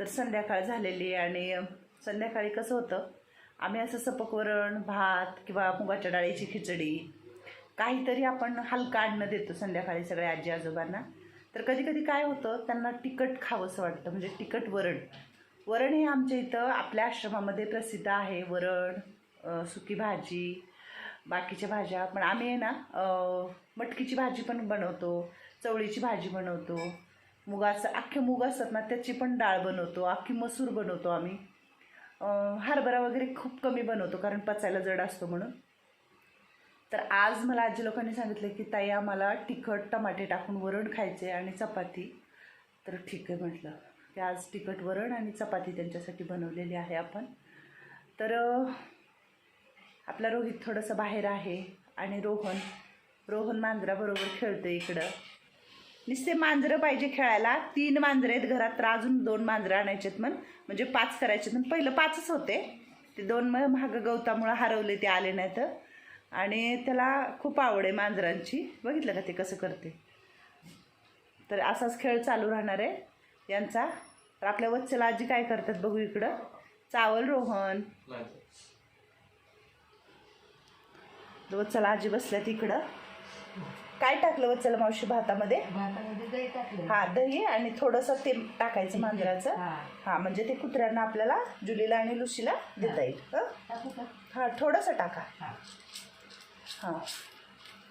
तर संध्याकाळ झालेली आणि संध्याकाळी कसं होतं आम्ही असं सपक वरण भात किंवा मुगाच्या डाळीची खिचडी काहीतरी आपण हलकं अन्न देतो संध्याकाळी सगळ्या आजी आजोबांना. तर कधी कधी काय होतं त्यांना तिखट खावंसं वाटतं म्हणजे तिखट वरण. वरण हे आमच्या इथं आपल्या आश्रमामध्ये प्रसिद्ध आहे. वरण सुकी भाजी बाकीच्या भाज्या. पण आम्ही आहे ना मटकीची भाजी पण बनवतो चवळीची भाजी बनवतो. मुगाचं अख्खे मुग असतात ना त्याची पण डाळ बनवतो अख्खी मसूर बनवतो आम्ही. हरभरा वगैरे खूप कमी बनवतो कारण पचायला जड असतो म्हणून. तर आज मला आजी लोकांनी सांगितलं की ताई आम्हाला तिखट टमाटे टाकून वरण खायचे आणि चपाती. तर ठीक आहे म्हटलं की आज तिखट वरण आणि चपाती त्यांच्यासाठी बनवलेली आहे आपण. तर आपला रोहित थोडंसं बाहेर आहे आणि रोहन रोहन मांजराबरोबर खेळतो इकडं. नुसते मांजरं पाहिजे खेळायला. तीन मांजरं आहेत घरात तर अजून दोन मांजरं आणायचेत मग म्हणजे पाच करायचे पण पहिलं पाचच होते. ते दोन मग महाग गवतामुळं हरवले ते आले नाहीत. आणि त्याला खूप आवड आहे मांजरांची. बघितलं का ते कसं करते? तर असाच खेळ चालू राहणार आहे. यांचा. तर आपल्या वत्सला आजी काय करतात बघू इकडं. चावल रोहन. वत्सला आजी बसल्यात इकडं. काय टाकलं वत्सला मावशी भातामध्ये? भातामध्ये दही टाकलं. हा दही आणि थोडंसं ते टाकायचं मांजराचं. हा. हा म्हणजे ते कुत्र्यांना आपल्याला जुलीला आणि लुशीला देता येईल. हं? हा? थोडंसं टाका. हा.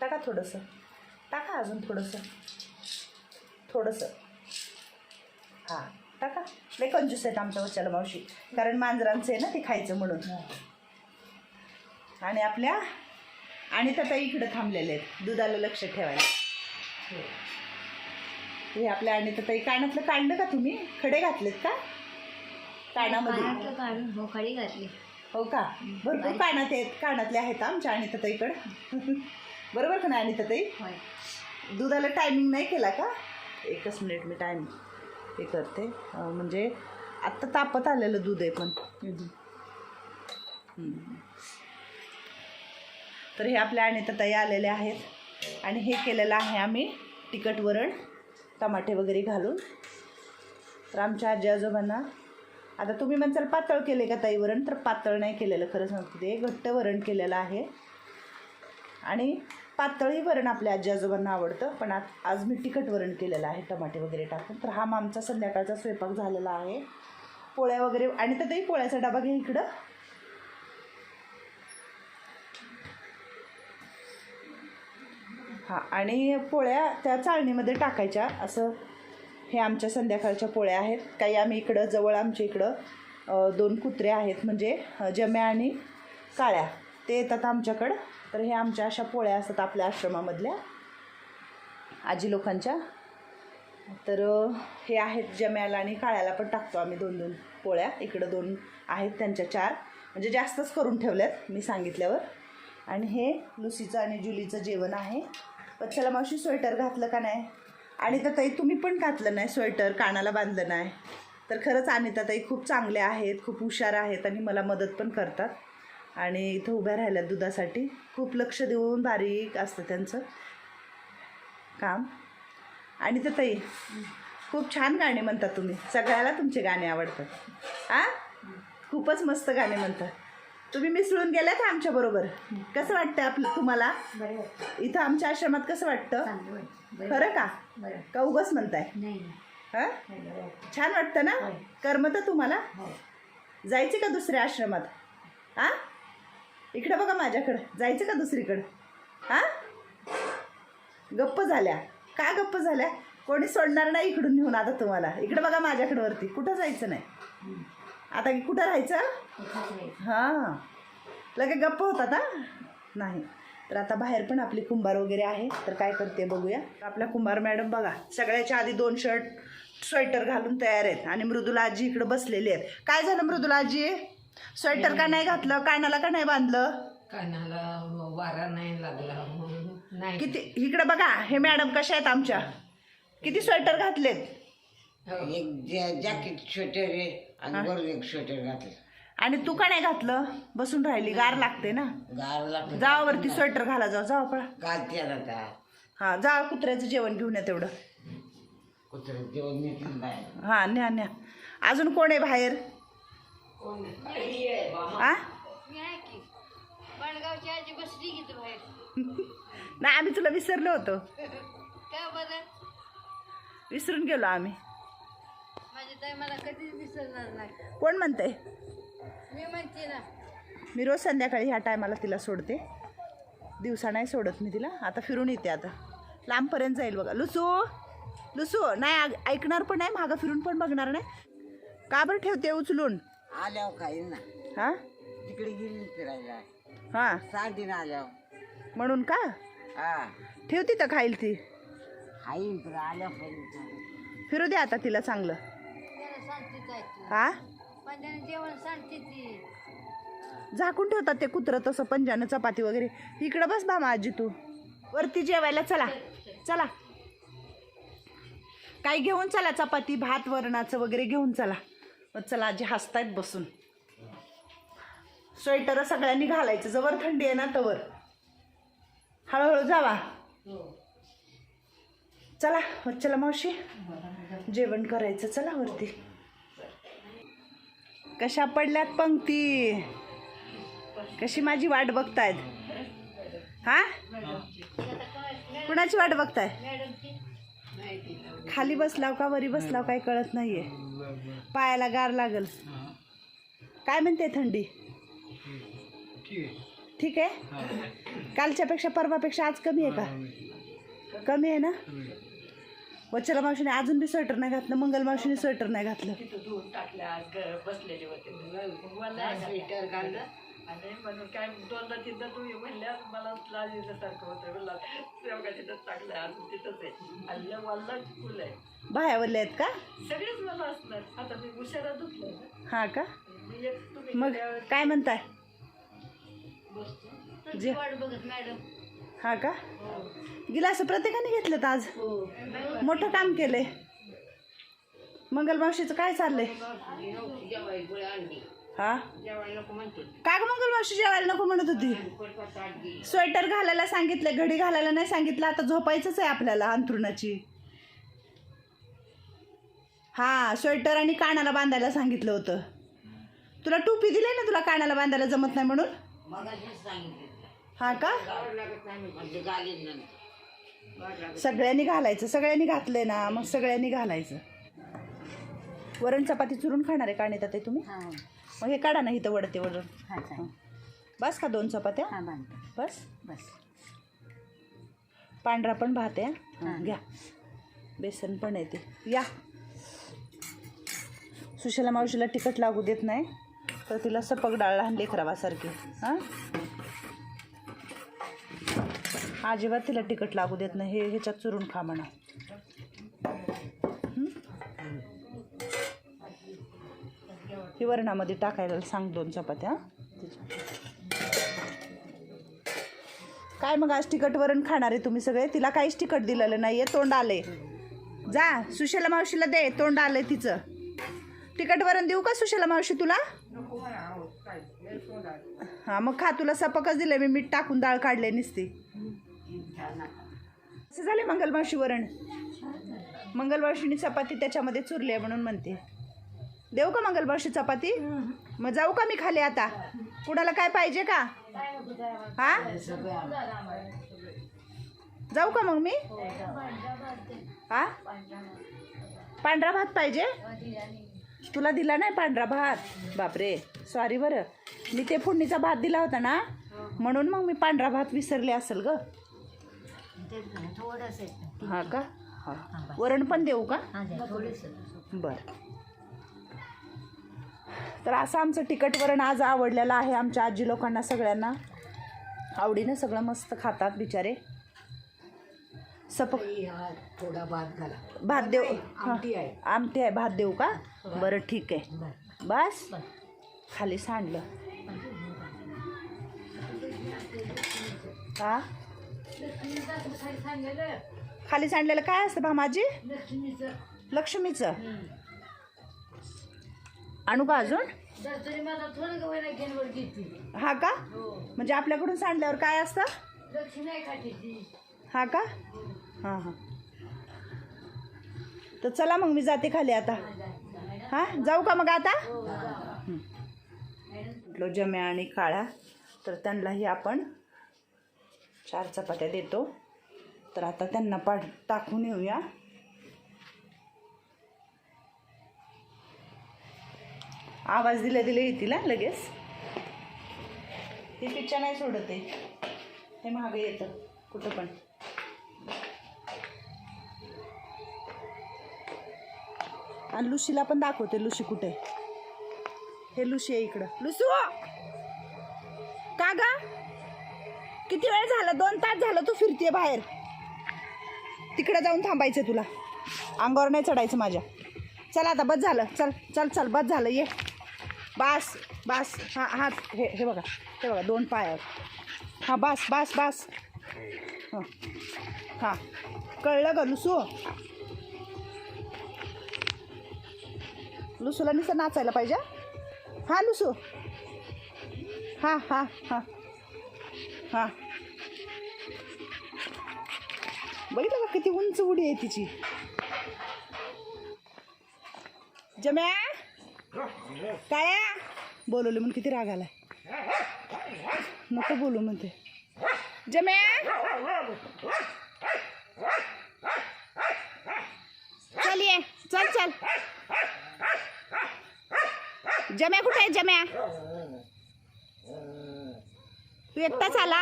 टाका थोडंसं. टाका अजून थोडंसं. थोडंसं. हां टाका. लय कंजूस आहेत आमच्या वच्याला मावशी. कारण मांजरांचं आहे ना ते खायचं म्हणून. आणि आपल्या आणि तर इकडं थांबलेले आहेत. दुधाला लक्ष ठेवायला. हे आपल्या आणि तर कानातलं काढलं का तुम्ही? खडे घातलेत का? कानामध्ये. काढून भोकाळी घातली. हो का? भरपूर कानात आहेत कानातले आहेत आमच्या आणि तताईकडं बरोबर का नाही आणि तताई दुधाला टायमिंग नाही केला का? एकच मिनिट मी टाईम हे करते. म्हणजे आत्ता तापत आलेलं दूध आहे पण. तर हे आपल्या आणि तताई आलेले आहेत. आणि हे केलेलं आहे आम्ही तिखट वरण टमाटे वगैरे घालून. तर आमच्या आजी आजोबांना आता तुम्ही म्हणसाल पातळ केले का ताई वरण? तर पातळ नाही केलेलं खरं सांगते ते. घट्ट वरण केलेलं आहे. आणि पातळी वरण आपल्या आजी आजोबांना आवडतं पण आज आज मी तिखट वरण केलेलं आहे टमाटे वगैरे टाकून. तर हा मग आमचा संध्याकाळचा स्वयंपाक झालेला आहे. पोळ्या वगैरे आणि तर ताई पोळ्याचा डबा घे इकडं. हां आणि पोळ्या त्या चाळणीमध्ये टाकायच्या. असं हे आमच्या संध्याकाळच्या पोळ्या आहेत. काही आम्ही इकडं जवळ आमच्या इकडं दोन कुत्रे आहेत. म्हणजे जम्या आणि काळ्या. ते येतात आमच्याकडं. तर हे आमच्या अशा पोळ्या असतात आपल्या आश्रमामधल्या. आजी लोकांच्या. तर हे आहेत जम्याला आणि काळ्याला पण टाकतो आम्ही दोन दोन पोळ्या. इकडं दोन आहेत त्यांच्या चार. म्हणजे जास्तच करून ठेवल्यात मी सांगितल्यावर. आणि हे लुसीचं आणि जुलीचं जेवण आहे. वत्सला मावशी स्वेटर घातलं का नाही? आणि तर ताई तुम्ही पण घातलं नाही स्वेटर कानाला बांधलं नाही. तर खरंच अनिता ताई खूप चांगल्या आहेत खूप हुशार आहेत आणि मला मदत पण करतात. आणि इथं उभ्या राहिल्या दुधासाठी. खूप लक्ष देऊन बारीक असतं त्यांचं काम. आणि तर ताई खूप छान गाणे म्हणतात तुम्ही. सगळ्याला तुमचे गाणे आवडतात. आ? खूपच मस्त गाणे म्हणतात. तुम्ही मिसळून गेल्यात आमच्याबरोबर कसं वाटतं आपलं तुम्हाला? इथं आमच्या आश्रमात कसं वाटतं? खरं का? का उगच म्हणताय? हां? छान वाटतं ना? होय. करमतं तुम्हाला? हो. जायचे का दुसऱ्या आश्रमात? हां? इकडं बघा माझ्याकडं. जायचं का दुसरीकडं? हां? गप्प झाल्या. का गप्प झाल्या? कोणी सोडणार नाही इकडून नेऊन आता तुम्हाला. इकडं बघा माझ्याकडं वरती. कुठं जायचं नाही. आता कुठं राहायचं. हां. लगे गप्प होतात हा नाही. तर आता बाहेर पण आपली कुंभार वगैरे आहे. तर काय करते बघूया. आपल्या कुंभार मॅडम बघा सगळ्याच्या आधी दोन शर्ट स्वेटर घालून तयार आहेत. आणि मृदुला आजी इकडं बसलेली आहेत. काय झालं मृदुला आजी? स्वेटर का नाही घातलं? कानाला का नाही बांधलं? कानाला वारा नाही लागला. नाही. किती? इकडं बघा हे मॅडम कशा आहेत आमच्या? किती स्वेटर घातलेत? एक जॅ- जॅकेट स्वेटर आणि वर एक स्वेटर घातलं. आणि तू का नाही घातलं? बसून राहिली गार लागते ना? गार लागलं जावा वरती स्वेटर घाला जाऊ जावा पळा घालते आता हां जा कुत्र्याचं जेवण घेऊन या तेवढं. कुत्रे जेवण नेतील नाही हां न्या न्या. अजून कोण आहे बाहेर? आ? बडगावची आजी बसली की तू बाहेर. नाही आम्ही तुला विसरलो होतो. बरं? विसरून गेलो आम्ही. माझी ताई मला कधीच विसरणार नाही. कोण म्हणते? मी म्हणते ना. मी रोज संध्याकाळी ह्या टायमाला तिला सोडते. दिवसा नाही सोडत मी तिला. आता फिरून येते आता. लांबपर्यंत जाईल बघा. लुसू लुसू नाही आग- ऐकणार पण नाही मागं फिरून पण बघणार नाही. का बरं ठेवते उचलून? आल्यावर खाईल ना. हां? तिकडे गेली फिरायला. हां. सात दिन आल्यावर. म्हणून का? हा. ठेवती तर खाईल ती. पण आल्यापर्यंत फिरू दे आता तिला चांगलं. हा? पण त्याने जेवण सांगते ती. झाकून ठेवतात ते कुत्रं तसं पंजानं चपाती वगैरे. इकडं बस बामा आजी तू. वरती जेवायला चला. चला. काही घेऊन चला चपाती भात वरणाचं वगैरे घेऊन चला. मग चला आजी हसतायत बसून. स्वेटर सगळ्यांनी घालायचं. जवळ थंडी आहे ना तवर. हळूहळू जावा. चला मग चला मावशी. जेवण करायचं. चला वरती. कशा पडल्यात पंक्ती? कशी माझी वाट बघतायत? हा? कुणाची वाट बघताय? खाली बसलाव का? वरी बसलाव काही कळत नाहीये. पायाला गार लागल. काय म्हणते थंडी? ठीक आहे? कालच्यापेक्षा परवापेक्षा आज कमी आहे का? कमी आहे ना? वच्छला मावशीने अजून बी स्वेटर नाही घातलं मंगल मावशीने स्वेटर नाही घातलं. स्वेटर घाललं आणि म्हणून काय दोनदा तीनदा तुम्ही मला लाज येण्यासारखं होतं. मला शेवगा तिथं टाकलं अजून तिथंच आहे. आणि फुल आहे आहेत का? सगळेच मला असणार. आता मी उशारा धुतलं ना हा का? मी एक तुम्ही मग काय म्हणताय? जे वाट बघत मॅडम. हा का? गिलास प्रत्येकाने घेतलेत आज. मोठं काम केलंय. मंगलमावशीचं काय चाललंय? हा? जेवायला ग मंगलमावशी जेवायला नको म्हणत होती. स्वेटर घालायला सांगितलं घडी घालायला नाही सांगितलं आता झोपायचंच आहे आपल्याला अंथरुणाची. हा स्वेटर आणि कानाला बांधायला सांगितलं होतं. तुला टोपी दिली ना तुला कानाला बांधायला जमत नाही म्हणून? हा का? म्हणजे सगळ्यांनी घालायचं सगळ्यांनी घातलंय ना मग सगळ्यांनी घालायचं. वरण चपाती चुरून खाणार आहे काढण्यात ते तुम्ही? हां. मग हे काढा ना इथं वडते चालेल. बस का दोन चपात्या? हां बस? बस. पांढरा पण भात आहे हा. घ्या. बेसन पण येते या. सुशला मावशीला तिखट लागू देत नाही तर तिला सपक डाळ लहान लेकरावासारखी हां? अजिबात तिला तिखट लागू देत नाही. हे ह्याच्यात चुरून खा म्हणा. ही वरणामध्ये टाकायला सांग दोन चपात्या. काय मग आज तिखट वरण खाणार आहे तुम्ही सगळे? तिला काहीच तिखट दिलेलं नाहीये तोंड आले जा सुशेला मावशीला दे तोंड आलंय तिचं. तिखट वरण देऊ का सुशेला मावशी तुला? हा मग खा तुला सपकच दिलंय मी मीठ टाकून डाळ काढले निसती. असं झाले मंगलमावशी वरण. मंगलमावशीने चपाती त्याच्यामध्ये चुरली आहे म्हणून म्हणते. देऊ का मंगलमावशी चपाती? मग जाऊ का मी खाली आता? कुणाला काय पाहिजे का? हा? जाऊ का मग मी? हा? पांढरा भात पाहिजे? तुला दिला नाही पांढरा भात? बापरे सॉरी बरं. मी ते फोडणीचा भात दिला होता ना? म्हणून मग मी पांढरा भात विसरले असेल ग. थोडंसं आहे. हा का? हा. वरण पण देऊ का? हां बरं. तर असं आमचं तिखट वरण आज आवडलेलं आहे आमच्या आजी लोकांना सगळ्यांना. आवडीनं सगळं मस्त खातात बिचारे. सपक थोडा भात घाला. भात देऊ हां. आमटी आहे. आमटी आहे भात देऊ का? बरं ठीक आहे. बस. खाली सांडलं. हा? खाली सांडलेलं काय असतं भामाजी लक्ष्मीचं. आणू का अजून? हा का? म्हणजे आपल्याकडून सांडल्यावर काय असतं? हा का? हां हां. तर चला मग मी जाते खाली आता. हा? जाऊ का मग आता? जम्या आणि काळा तर त्यांनाही आपण चार चपात्या देतो. तर आता त्यांना पाठ टाकून येऊया. आवाज दिले दिले येतील लगेच. ती पिच्चा नाही सोडत आहे ते महागे येतं कुठं पण. आणि लुशीला पण दाखवते लुशी कुठे? हे लुशी आहे इकडं. लुसू! का गा? किती वेळ झाला? दोन तास झालं तू फिरतीये बाहेर. तिकडे जाऊन थांबायचं तुला. अंगावर नाही चढायचं माझ्या. चल आता बस झालं. चल चल चल बस झालं. ये. बास बास. हां हां हे हे बघा. हे बघा दोन पायावर हां बास बास बास. हां. हां. कळलं का लुसू? लुसूला नुसतं नाचायला पाहिजे. हां लुसू? हां हां हां. हां. बघितलं का किती उंच उडी आहे तिची? जम्या? काय बोलवले म्हणून किती राग आलाय. नको बोलू म्हणते. जम्या? चल ये. चल चल. जम्या कुठे आहे? जम्या? तू एकटाच आला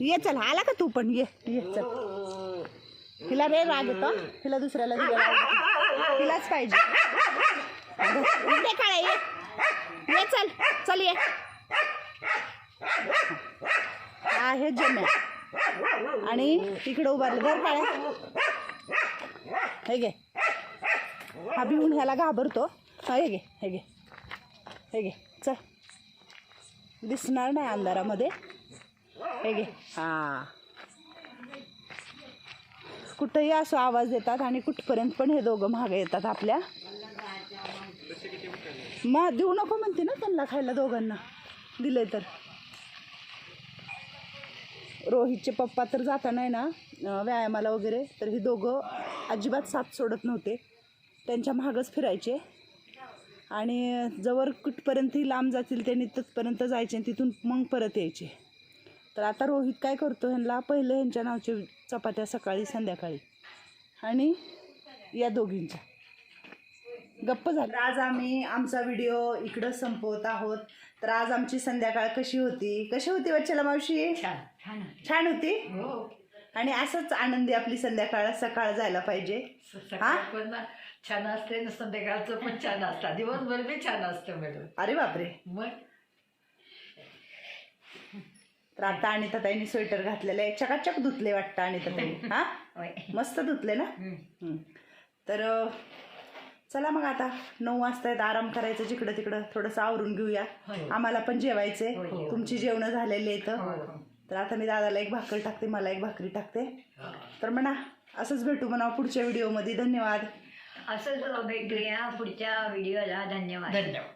ये चल आला का तू पण? ये ये चल. हिला रे राग येतो. हिला दुसऱ्याला दिला हिलाच पाहिजे. काळा ये. ये चल चल ये. आहे हे जम्या आणि इकडे उभारलं. घर काळ्या हे घे. हा भिवून ह्याला घाबरतो. हे घे हे घे. हे घे. दिसणार नाही अंधारामध्ये. हे घे. हा. कुठंही असं आवाज देतात आणि कुठपर्यंत पण हे दोघं मागे येतात आपल्या. मग देऊ नको म्हणते ना त्यांना खायला दोघांना. दिले तर. रोहितचे पप्पा तर जाताना आहे ना व्यायामाला वगैरे तर ही दोघं अजिबात साथ सोडत नव्हते. त्यांच्या मागच फिरायचे. आणि जवळ कुठपर्यंत ही लांब जातील त्यांनी तिथपर्यंत जायचे आणि तिथून मग परत यायचे. तर आता रोहित काय करतो ह्यांना पहिले ह्यांच्या नावचे चपात्या सकाळी संध्याकाळी आणि या दोघींच्या. गप्प झालं. आज आम्ही आमचा व्हिडिओ इकडं संपवत आहोत. तर आज आमची संध्याकाळ कशी होती? कशी होती वच्छला मावशी? छान छान होती. हो. आणि असंच आनंदी आपली संध्याकाळ सकाळ जायला पाहिजे. ना छान असते ना संध्याकाळचं पण छान असतं. दिवसभर बी छान असतं मॅडम. अरे बापरे. मग? तर आता आणि ताईने स्वेटर घातलेलं आहे. चकाचक धुतले वाटतं आणि ताई. हा? होय. मस्त धुतले ना? हम्म. हं. तर अ, चला मग आता नऊ वाजता आहेत. आराम करायचं जिकडं तिकडं. थोडंसं आवरून घेऊया. होय. आम्हाला पण जेवायचे होय, होय. तुमची जेवणं झालेली आहेत. हो, हो. तर आता मी दादाला एक भाकर टाकते मला एक भाकरी टाकते. तर म्हणा असंच भेटू म्हणा पुढच्या व्हिडिओमध्ये. धन्यवाद. असंच भेटूया पुढच्या व्हिडिओला धन्यवाद. धन्यवाद.